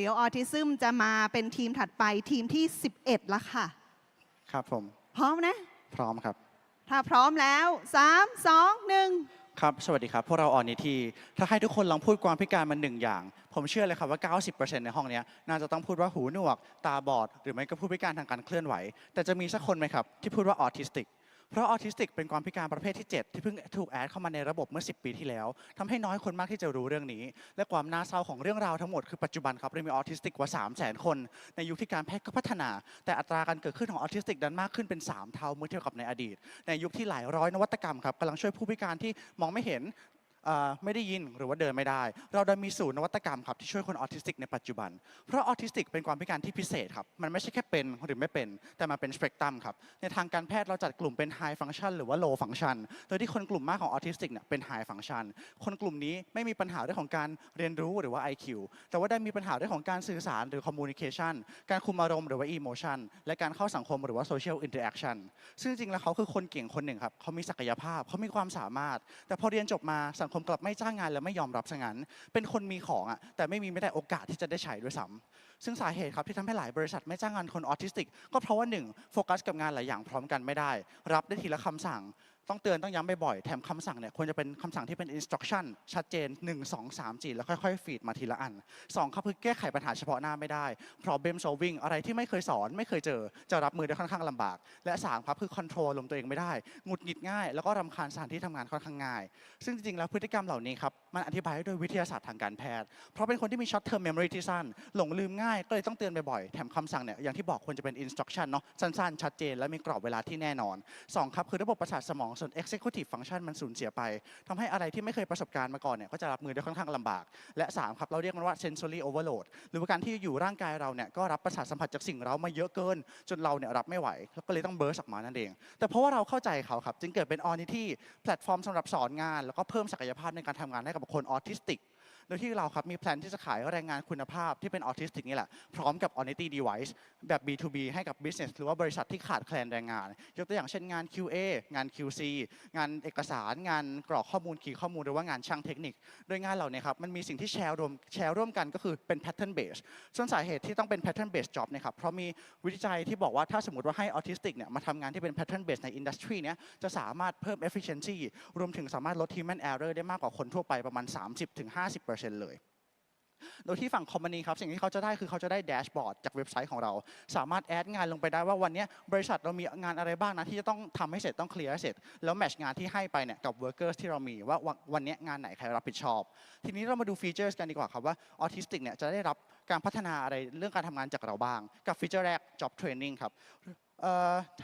เดี๋ยวออทิซึมจะมาเป็นทีมถัดไปทีมที่ 11ละค่ะ ครับผม พร้อมนะ พร้อมครับ ถ้าพร้อมแล้ว 3 2 1ครับ สวัสดีครับ พวกเราออนนิทีถ้าให้ทุกคนลองพูดความพิการมันหนึ่งอย่าง ผมเชื่อเลยครับว่า 90%ในห้องเนี้ยน่าจะต้องพูดว่าหูหนวก ตาบอด หรือไม่ก็พูดพิการทางการเคลื่อนไหว แต่จะมีสักคนไหมครับ ที่พูดว่าออทิสติก เพราะออทิสติกเป็นความพิการประเภทที่ 7 ที่เพิ่งถูกแอดเข้ามาในระบบเมื่อ 10 ปีที่แล้วทำให้น้อยคนมากที่จะรู้เรื่องนี้ และความน่าเศร้าของเรื่องราวทั้งหมดคือปัจจุบันครับเรามีออทิสติกกว่า 3 0 0 0 0 0 คน ในยุคที่การแพทย์ก็พัฒนา แต่อัตราการเกิดขึ้นของออทิสติกดันมากขึ้นเป็น 3 เท่าเมื่อเทียบกับในอดีต ในยุคที่หลายร้อยนวัตกรรมครับกำลังช่วยผู้พิการที่มองไม่เห็น ไม่ได้ยินหรือว่าเดินไม่ได้ เราได้มีศูนย์นวัตกรรมครับที่ช่วยคนออทิสติกในปัจจุบัน เพราะออทิสติกเป็นความพิการที่พิเศษครับ มันไม่ใช่แค่เป็นหรือไม่เป็น แต่มันเป็นสเปกตรัมครับ ในทางการแพทย์เราจัดกลุ่มเป็น High Function หรือว่า Low Function โดยที่คนกลุ่มมากของออทิสติกเนี่ยเป็น High Function คนกลุ่มนี้ไม่มีปัญหาเรื่องของการเรียนรู้หรือว่า IQ แต่ว่าได้มีปัญหาเรื่องของการสื่อสารหรือ Communication การคุมอารมณ์หรือว่า Emotion และการเข้าสังคมหรือว่า Social Interaction ซึ่งจริงแล้วเขาคือคนเก่งคนหนึ่งครับเขามีศักยภาพเขามีความสามารถ แต่พอเรียนจบมาสังคมกลับไม่จ้างงานและไม่ยอมรับซะงั้น เป็นคนมีของอะแต่ไม่มีไม่ได้โอกาสที่จะได้ใช้ด้วยซ้ำซึ่งสาเหตุครับที่ทำให้หลายบริษัทไม่จ้างงานคนออทิสติก ก็เพราะว่าหนึ่งโฟกัสกับงานหลายอย่างพร้อมกันไม่ได้ รับได้ทีละคำสั่ง ต้องเตือนต้องย้ำบ่อยๆแถมคำสั่งเนี่ยควรจะเป็นคำสั่งที่เป็น instruction ชัดเจน 1 2 3 4 แล้วค่อยๆ ฟีดมาทีละอัน2ครับคือแก้ไขปัญหาเฉพาะหน้าไม่ได้ problem solving อะไรที่ไม่เคยสอนไม่เคยเจอ จะรับมือได้ค่อนข้างลำบาก และ3ครับคือ control ลมตัวเองไม่ได้หงุดหงิดง่าย แล้วก็รำคาญสถานที่ทำงานค่อนข้างง่าย ซึ่งจริงๆแล้วพฤติกรรมเหล่านี้ครับมันอธิบายได้ด้วยวิทยาศาสตร์ทางการแพทย์ เพราะเป็นคนที่มี short term memory ที่สั้น หลงลืมง่ายก็เลยต้องเตือนบ่อยๆแถมคำสั่งเนี่ยอย่างที่บอกควรจะเป็น instruction เนาะสั้นๆชัดเจนและมีกรอบเวลาที่แน่นอน2ครับคือระบบประสาทสมองส่วน executive function มันสูญเสียไปทำให้อะไรที่ไม่เคยประสบการณ์มาก่อนเนี่ยก็จะรับมือได้ค่อนข้างลำบาก และ 3 ครับ เราเรียกมันว่า sensory overload หรือว่าการที่อยู่ร่างกายเราเนี่ยก็รับประสาทสัมผัสจากสิ่งเร้ามาเยอะเกิน จนเราเนี่ยรับไม่ไหวแล้วก็เลยต้องเบิร์สออกมานั่นเอง แต่เพราะว่าเราเข้าใจเขาครับจึงเกิดเป็นออนิที่แพลตฟอร์มสำหรับสอนงาน แล้วก็เพิ่มศักยภาพในการทำงานให้กับคนออทิสติก โดยที่เราครับมีแพลนที่จะขายแรงงานคุณภาพที่เป็นออทิสติกนี่แหละ พร้อมกับ Onity Device แบบ B2B ให้กับ Business หรือว่าบริษัทที่ขาดแคลนแรงงาน ยกตัวอย่างเช่นงาน QA งาน QC งานเอกสารงานกรอกข้อมูลคีย์ข้อมูลหรือว่างานช่างเทคนิค โดยงานเหล่านี้ครับมันมีสิ่งที่แชร์รวมแชร์ร่วมกันก็คือเป็น pattern base ส่วนสาเหตุที่ต้องเป็น pattern based job เนะครับเพราะมีวิจัยที่บอกว่าถ้าสมมติว่าให้ออทิสติกเนี่ยมาทำงานที่เป็น pattern based ในอินดัสทรีเนี้ยจะสามารถเพิ่ม efficiency รวมถึงสามารถลด human error ได้มากกว่าคนทั่วไปประมาณ 30-50%เลย โดยที่ฝั่งคอมพานีครับสิ่งที่เขาจะได้คือเขาจะได้แดชบอร์ดจากเว็บไซต์ของเรา สามารถแอดงานลงไปได้ว่าวันนี้บริษัทเรามีงานอะไรบ้างนะที่จะต้องทำให้เสร็จต้องเคลียร์ให้เสร็จ แล้วแมชงานที่ให้ไปเนี่ยกับเวิร์กเกอร์ที่เรามีว่าวันนี้งานไหนใครรับผิดชอบ ทีนี้เรามาดูฟีเจอร์กันดีกว่าครับว่าออทิสติกเนี่ยจะได้รับการพัฒนาอะไรเรื่องการทำงานจากเราบ้าง กับฟีเจอร์แรก job training ครับ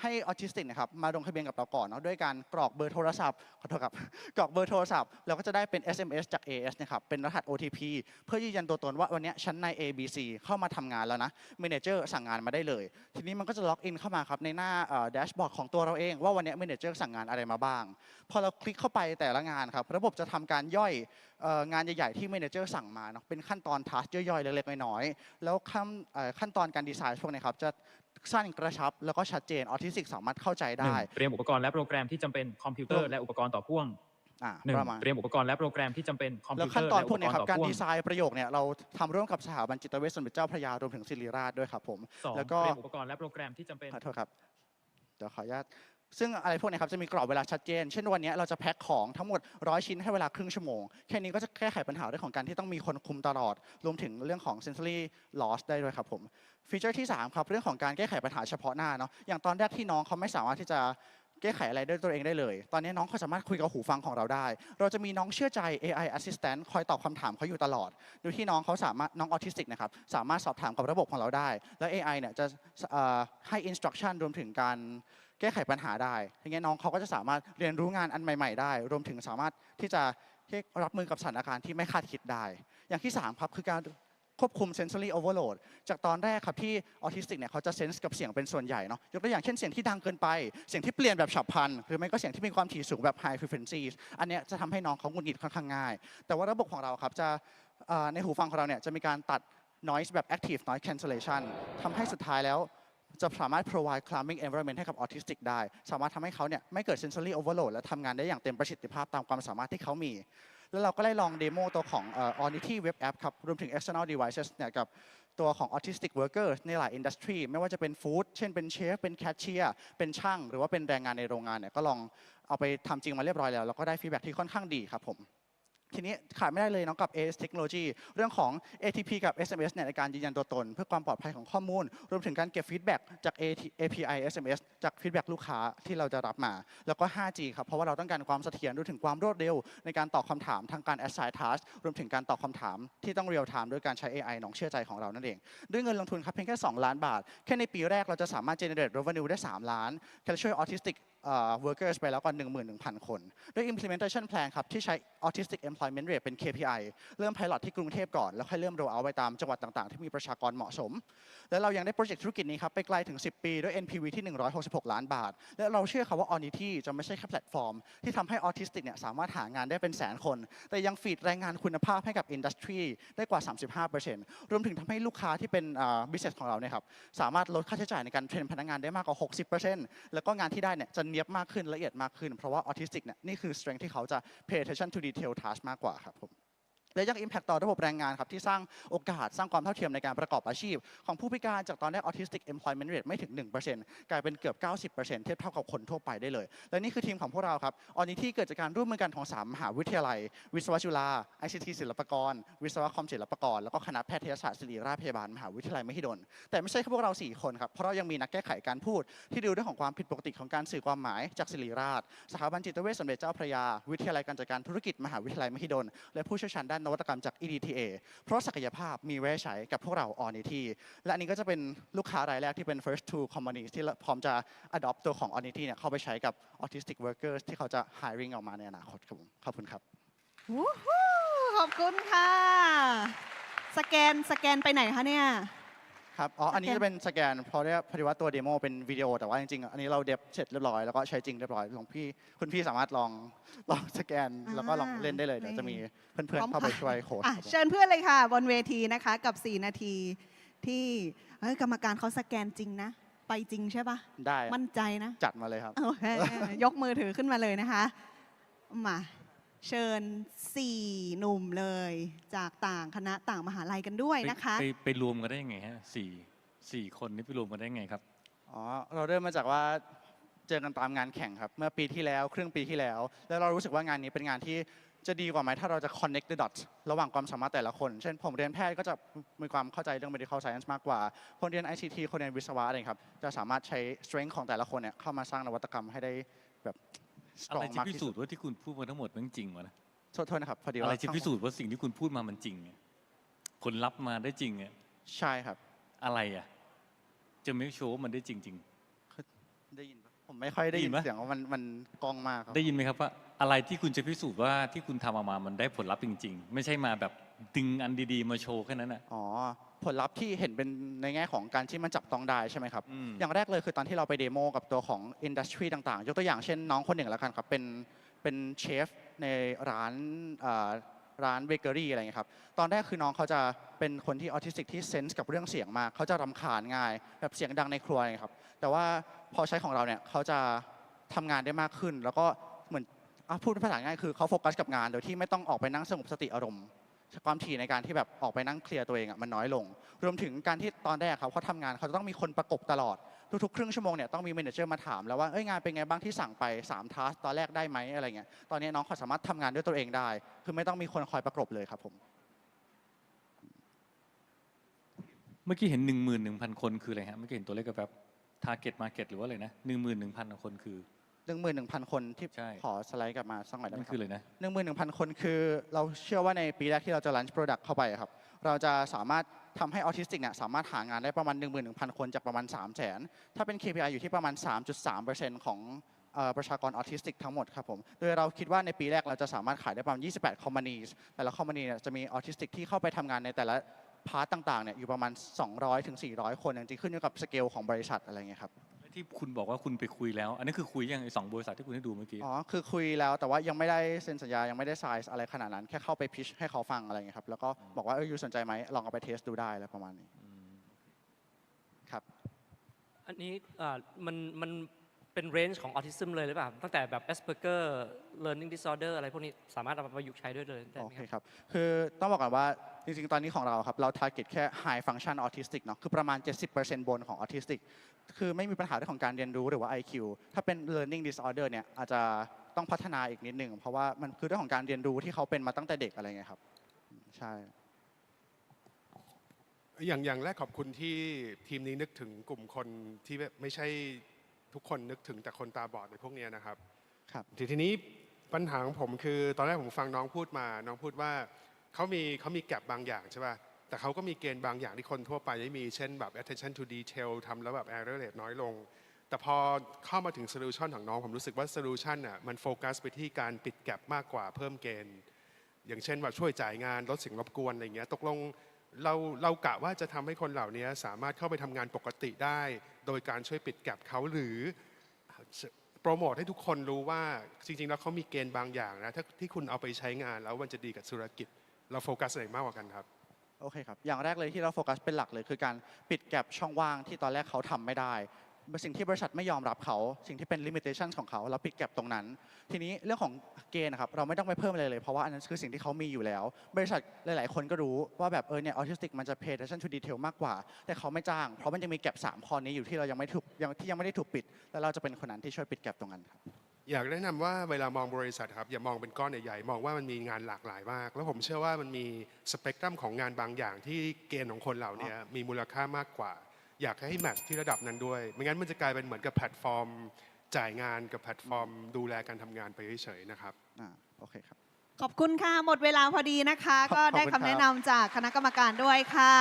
ให้ออทิสติกนะครับมาลงทะเบียนกับเราก่อนเนาะด้วยการกรอกเบอร์โทรศัพท์ขอโทษครับกรอกเบอร์โทรศัพท์แล้วก็จะได้เป็น SMS จาก AS นะครับเป็นรหัส OTP เพื่อยืนยันตัวตนว่าวันนี้ชั้นใน ABC เข้ามาทำงานแล้วนะ m ม n เจอร์สั่งงานมาได้เลย ทีนี้มันก็จะล็อกอินเข้ามาครับในหน้าแดชบอร์ดของตัวเราเองว่าวันนี้ย m ม n เจอร์สั่งงานอะไรมาบ้าง พอเราคลิกเข้าไปแต่ละงานครับระบบจะทำการย่อยงานใหญ่ๆที่ m ม n เจอร์สั่งมาเนาะเป็นขั้นตอนทัสย่อยๆเล็กๆน้อยๆแล้วขั้นขั้นตอนการดีไซน์พวกนี้ครับจะ สั้นกระชับ แล้วก็ชัดเจนออทิสติกสามารถเข้าใจหนึ่งได้เตรียมอุปกรณ์และโปรแกรมที่จำเป็นคอมพิวเตอรวร์มและอุปกรณ์ต่อพ่วงอ่าหนึ่งประมาณ เตรียมอุปกรณ์และโปรแกรมที่จำเป็นคอมแล้พิววเตขั้อนร์ตอนและพอุวกปกเนี้รณ์ครับต่อการพ่วงดีไซน์ประโยคเนี่ยเราทำร่วมกับสถาบันจิตเวชสมเด็จเจ้าพระยารวมถึงศิริราชด้วยครับผม สองแล้วก็ เตรียมอุปกรณ์และโปรแกรมที่จำเป็น ขอโทษครับเดี๋ยวขออนุญาต ซึ่งอะไรพวกนี้ครับจะมีกรอบเวลาชัดเจน เช่นวันนี้เราจะแพ็คของทั้งหมดร้อยชิ้นให้เวลาครึ่งชั่วโมง แค่นี้ก็จะแก้ไขปัญหาเรื่องของการที่ต้องมีคนคุมตลอด รวมถึงเรื่องของ sensory loss ได้ด้วยครับผม ฟีเจอร์ที่ 3 ครับเรื่องของการแก้ไขปัญหาเฉพาะหน้าเนาะ อย่างตอนแรกที่น้องเขาไม่สามารถที่จะแก้ไขอะไรด้วยตัวเองได้เลย ตอนนี้น้องเขาสามารถคุยกับหูฟังของเราได้ เราจะมีน้องเชื่อใจ AI assistant คอยตอบคำถามเขาอยู่ตลอด โดยที่น้องเขาสามารถน้องออทิสติกนะครับสามารถสอบถามกับระบบของเราได้ แล้ว AI เนี่ยจะให้ instruction รวมถึงการ แก้ไขปัญหาได้อย่างเงี้ยน้องเขาก็จะสามารถเรียนรู้งานอันใหม่ ๆ ได้ รวมถึงสามารถที่จะรับมือกับสถานการณ์ที่ไม่คาดคิดได้ อย่างที่3ครับคือการควบคุม sensory overload จากตอนแรกครับที่ออทิสติกเนี่ยเขาจะเซนส์กับเสียงเป็นส่วนใหญ่เนาะยกตัวอย่างเช่นเสียงที่ดังเกินไป เสียงที่เปลี่ยนแบบฉับพลัน หรือไม่ก็เสียงที่มีความถี่สูงแบบ high frequency อันเนี้ยจะทำให้น้องเขาหงุดหงิดค่อนข้างง่าย แต่ว่าระบบของเราครับจะในหูฟังของเราเนี่ยจะมีการตัด noise แบบ active noise cancellation ทำให้สุดท้ายแล้ว จะสามารถ provide calming environment ให้กับออทิสติกได้ สามารถทำให้เขาเนี่ยไม่เกิด sensory overload และทำงานได้อย่างเต็มประสิทธิภาพตามความสามารถที่เขามี แล้วเราก็ได้ลองเดโมตัวของเอ่อ Onity Web App ครับ รวมถึง external devices เนี่ยกับตัวของ autistic workers ในหลายอินดัสทรีไม่ว่าจะเป็นฟู้ดเช่นเป็นเชฟ เป็นแคชเชียร์เป็นช่าง หรือว่าเป็นแรงงานในโรงงานเนี่ยก็ลองเอาไปทำจริงมาเรียบร้อยแล้ว แล้วก็ได้ฟีดแบ็ที่ค่อนข้างดีครับผม ทีนี้ขาดไม่ได้เลยเนาะกับ AS Technology เรื่องของ ATP กับ SMS เนี่ยในการยืนยันตัวตน เพื่อความปลอดภัยของข้อมูล รวมถึงการเก็บฟีดแบ็กจาก A.P.I. SMS จากฟีดแบ็กลูกค้าที่เราจะรับมา แล้วก็ 5G ครับเพราะว่าเราต้องการความเสถียรรวมถึงความรวดเร็ว ในการตอบคำถามทางการ assign task รวมถึงการตอบคำถามที่ต้อง real time ด้วยการใช้ AI น้องเชื่อใจของเรานั่นเอง ด้วยเงินลงทุนครับเพียงแค่ 2 ล้านบาท แค่ในปีแรกเราจะสามารถ generate revenue ได้ 3 ล้านแค่ช่วย autistic เอ่อ workers ไปแล้วกว่า11,000 คนด้วย implementation plan ครับที่ใช้ autistic employment rate เป็น KPI เริ่ม pilot ที่กรุงเทพก่อน แล้วค่อยเริ่ม roll out ไปตามจังหวัดต่างๆ ที่มีประชากรเหมาะสม และเรายังได้โปรเจกต์ธุรกิจนี้ครับไปไกลถึง 10 ปีด้วย NPV ที่ 166 ล้านบาท และเราเชื่อครับว่า Onity จะไม่ใช่แค่แพลตฟอร์ม ที่ทำให้ออทิสติกเนี่ยสามารถหางานได้เป็นแสนคน แต่ยังฟีดแรงงานคุณภาพให้กับอินดัสทรีได้กว่า 35%รวมถึงทำให้ลูกค้าที่เป็นอ่า business ของเราเนี่ยครับสามารถลดค่าใช้จ่ายในการเทรนพนักงานได้มากกว่า 60%แล้วก็งานที่ได้เนี่ยจะเนียบมากขึ้นละเอียดมากขึ้น เพราะว่าออทิสติกเนี่ยนี่คือ strength ที่เขาจะ pay attention to detail task มากกว่าครับผม และยัง Impact ต่อระบบแรงงานครับที่สร้างโอกาสสร้างความเท่าเทียมในการประกอบอาชีพ ของผู้พิการจากตอนแรก Autistic Employment Rate ไม่ถึง 1%กลายเป็นเกือบ 90%เทียบเท่ากับคนทั่วไปได้เลย และนี่คือทีมของพวกเราครับออนิที่เกิดจากการร่วมมือกันของ 3 มหาวิทยาลัย วิศวะจุฬา ICT ศิลปากร วิศวะคอมศิลปากร แล้วก็คณะแพทยศาสตร์ศิริราชพยาบาลมหาวิทยาลัยมหิดล แต่ไม่ใช่แค่พวกเรา 4 คนครับเพราะเรายังมีนักแก้ไขการพูด ที่ดูเรื่องของความผิดปกติของการสื่อความหมายจากศิริราชสถาบันจิตเวชสมเด็จเจ้าพระยา วิทยาลัยการจัดการธุรกิจมหาวิทยาลัยมหิดลและผู้เชี่ยวชาญด้านนวัตกรรมจาก EDTA เพราะศักยภาพมีไว้ใช้กับพวกเราออนิทีและอันนี้ก็จะเป็นลูกค้ารายแรกที่เป็น first to companies ที่พร้อมจะ adopt ตัวของ Onity เนี่ยเข้าไปใช้กับ autistic workers ที่เขาจะ hiring ออกมาในอนาคตครับผมขอบคุณครับขอบคุณค่ะ สแกนสแกนไปไหนคะเนี่ย ครับ อ๋อ อันนี้สแกนจะเป็นสแกนเพราะว่าพอดีว่าตัวเดโมเป็นวิดีโอ แต่ว่าจริงๆ อันนี้เราเดบเสร็จเรียบร้อย แล้วก็ใช้จริงเรียบร้อยลองพี่คุณพี่สามารถลองลองสแกนแล้วก็ลองเล่นได้เลย เดี๋ยวจะมีเพื่อนๆ เข้าไปช่วยโค้ดอะครับผมเชิญเพื่อนเลยค่ะ บนเวทีนะคะกับ 4 นาทีที่เฮ้ยกรรมการเขาสแกนจริงนะ ไปจริงใช่ปะได้ครับมั่นใจนะ จัดมาเลยครับโอเคยกมือถือขึ้นมาเลยนะคะ มา เชิญ 4 หนุ่มเลย จากต่างคณะต่างมหาลัยกันด้วยนะคะไปไปไปรวมกันได้ยังไงฮะสี่สี่คนนี้ไปรวมกันได้ยังไงครับ อ๋อ เราเริ่มมาจากว่าเจอกันตามงานแข่งครับ เมื่อปีที่แล้ว ครึ่งปีที่แล้ว แล้วเรารู้สึกว่างานนี้เป็นงานที่จะดีกว่าไหมถ้าเราจะ connect the dots ระหว่างความสามารถแต่ละคน เช่นผมเรียนแพทย์ก็จะมีความเข้าใจเรื่อง medical science มากกว่า คนเรียน ICT คนเรียนวิศวะอะไรครับ จะสามารถใช้ strength ของแต่ละคนเนี่ยเข้ามาสร้างนวัตกรรมให้ได้แบบ อะไร strong จะมากพิที่สูสุจดน์ว่าที่คุณพูดมาทั้งหมดมันจริงวะนะโทษโทษนะครับพอดีอะไรว่าจะพิสูจน์ว่าสิ่งที่คุณพูดมามันจริงอะผลลัพธ์มาได้จริงอะใช่ครับ อะไรอะจะไม่โชว์ว่ามันได้จริง ได้ยินปะผมไม่ค่อยได้ยินได้ยินปะ เสียงว่ามันมันกล้องมากครับ ๆ ได้ยินไหมครับว่าอะไรที่คุณจะพิสูจน์ว่าที่คุณทำออกมามันได้ผลลัพธ์จริง ๆ ไม่ใช่มาแบบ ดึงอันดีๆ มาโชว์แค่นั้นอะอ๋อผลลัพธ์ที่เห็นเป็นในแง่ของการที่มันจับต้องได้ใช่ไหมครับ อืม อย่างแรกเลยคือตอนที่เราไปเดโมกับตัวของอินดัสทรีต่างๆ ยกตัวอย่างเช่นน้องคนหนึ่งแล้วกันครับ เป็นเป็นเชฟในร้านอ่าร้านเบเกอรี่อะไรเงี้ยครับ ตอนแรกคือน้องเขาจะเป็นคนที่ออทิสติกที่เซนส์กับเรื่องเสียงมาก เขาจะรำคาญง่าย แบบเสียงดังในครัวอะไรเงี้ยครับ แต่ว่าพอใช้ของเราเนี่ยเขาจะทำงานได้มากขึ้น แล้วก็เหมือนอะพูดภาษาง่ายคือเขาโฟกัสกับงานโดยที่ไม่ต้องออกไปนั่งสงบสติอารมณ์ ความถี่ในการที่แบบออกไปนั่งเคลียร์ตัวเองอะมันน้อยลง รวมถึงการที่ตอนแรกครับเขาทำงานเขาจะต้องมีคนประกบตลอด ทุกๆ ครึ่งชั่วโมงเนี่ยต้องมีเมนเจอร์มาถามแล้วว่าเอ้ยงานเป็นไงบ้างที่สั่งไป3ทัสตอนแรกได้ไหมอะไรเงี้ยตอนนี้น้องเขาสามารถทำงานด้วยตัวเองได้ คือไม่ต้องมีคนคอยประกบเลยครับผม เมื่อกี้เห็นหนึ่งหมื่นหนึ่งพันคนคืออะไรฮะ เมื่อกี้เห็นตัวเลขกับแบบ target market หรือว่าอะไรนะ หนึ่งหมื่นหนึ่งพันคนคือ1 1 0 0 0คนที่ใช่ ขอสไลด์กลับมาสักหน่อยได้ไหมนั่นคคือรับอะไรนะ หนึ่งหมื่นหนึ่งพันคนคือเราเชื่อว่าในปีแรกที่เราจะ launch product เข้าไปอะครับ เราจะสามารถทำให้ออทิสติกเนี่ยสามารถหางานได้ประมาณ 11,000 คนจากประมาณ 3 0 0 0 0 0 ถ้าเป็น KPI อยู่ที่ประมาณ 3.3%ของเอ่อประชากรออทิสติกทั้งหมดครับผม โดยเราคิดว่าในปีแรกเราจะสามารถขายได้ประมาณ 28 companies แต่ละ company เนี่ยจะมีออทิสติกที่เข้าไปทำงานในแต่ละพาร์ตต่างๆเนี่ยอยู่ประมาณ 200ถึง400 คนจริงๆขึ้นอยู่กับสเกลของบริษัทอะไรเงี้ยครับ ที่คุณบอกว่าคุณไปคุยแล้ว อันนี้คือคุยยังไอสองบริษัทที่คุณให้ดูเมื่อกี้ อ๋อ คือคุยแล้วแต่ว่ายังไม่ได้เซ็นสัญญา ยังไม่ได้ไซส์อะไรขนาดนั้น แค่เข้าไปพิชให้เขาฟังอะไรเงี้ยครับ แล้วก็บอกว่าเออยูสนใจไหมลองเอาไปเทสดูได้อะไรประมาณนี้ ครับ อันนี้อ่ามันมัน เป็นเรนจ์ของออทิซึมเลยหรือเปล่า ตั้งแต่แบบ Asperger learning disorder อะไรพวกนี้สามารถเอามาประยุกต์ใช้ด้วยเลยได้โอไหมเคครับ ครับ คือต้องบอกก่อนว่าจริงๆ ตอนนี้ของเราครับ เรา target แค่ high function autistic เนาะ คือประมาณ 70%บนของ autistic คือไม่มีปัญหาเรื่องของการเรียนรู้หรือว่า IQ ถ้าเป็น learning disorder เนี่ยอาจจะต้องพัฒนาอีกนิดหนึ่ง เพราะว่ามันคือเรื่องของการเรียนรู้ที่เขาเป็นมาตั้งแต่เด็กอะไรเงี้ยครับ ใช่ อย่างอย่างแรกขอบคุณที่ทีมนี้นึกถึงกลุ่มคนที่ไม่ใช่ ทุกคนนึกถึงแต่คนตาบอดในพวกเนี้ยนะครับ ครับ ทีทีนี้ปัญหาของผมคือ ตอนแรกผมฟังน้องพูดมา น้องพูดว่าเขามีเขามีแก็บบางอย่างใช่ป่ะแต่เขาก็มีเกณฑ์บางอย่างที่คนทั่วไปไม่มีเช่นแบบ attention to detail ทำแล้วแบบ error rate น้อยลง แต่พอเข้ามาถึง solution ของน้องผมรู้สึกว่า solution น่ะมันโฟกัสไปที่การปิดแก็บมากกว่าเพิ่มเกณฑ์ อย่างเช่นว่าช่วยจ่ายงานลดสิ่งรบกวนอะไรเงี้ยตกลงเราเรากะว่าจะทำให้คนเหล่านี้สามารถเข้าไปทำงานปกติได้ โดยการช่วยปิดแก็บเขาหรือโปรโมทให้ทุกคนรู้ว่าจริง ๆ แล้วเขามีเกณฑ์บางอย่างนะถ้าที่คุณเอาไปใช้งานแล้วมันจะดีกับธุรกิจ เราโฟกัสอะไรมากกว่ากันครับโอเคครับ อย่างแรกเลยที่เราโฟกัสเป็นหลักเลยคือการปิดแก็บช่องว่างที่ตอนแรกเขาทำไม่ได้ สิ่งที่บริษัทไม่ยอมรับเขาสิ่งที่เป็น limitation ของเขาเราปิดแก็บตรงนั้น ทีนี้เรื่องของเกณฑ์นะครับเราไม่ต้องไปเพิ่มอะไรเลยเพราะว่าอันนั้นคือสิ่งที่เขามีอยู่แล้ว บริษัทหลาย ๆ คนก็รู้ว่าแบบเออเนี่ยออทิสติกมันจะ pay attention to detail มากกว่า แต่เขาไม่จ้าง เพราะมันยังมีแก็บ3ข้อนี้อยู่ที่เรายังไม่ถูกยังที่ยังไม่ได้ถูกปิด แล้วเราจะเป็นคนนั้นที่ช่วยปิดแก็บตรงนั้นครับอยากแนะนำว่าเวลามองบริษัทครับอย่ามองเป็นก้อนใหญ่ๆมองว่ามันมีงานหลากหลายมาก แล้วผมเชื่อว่ามันมีสเปกตรัมของงานบางอย่างที่เกณฑ์ของคนเหล่านี้มีมูลค่ามากกว่า อยากให้แมทช์ที่ระดับนั้นด้วย ไม่งั้นมันจะกลายเป็นเหมือนกับแพลตฟอร์ม จ่ายงานกับแพลตฟอร์ม ดูแลการทำงานไปเฉยๆนะครับ อ่าโอเคครับ ขอบคุณค่ะ หมดเวลาพอดีนะคะขอบก็ได้ขอบคุณคำแนะครับนำจากคณะกรรมการด้วยค่ะ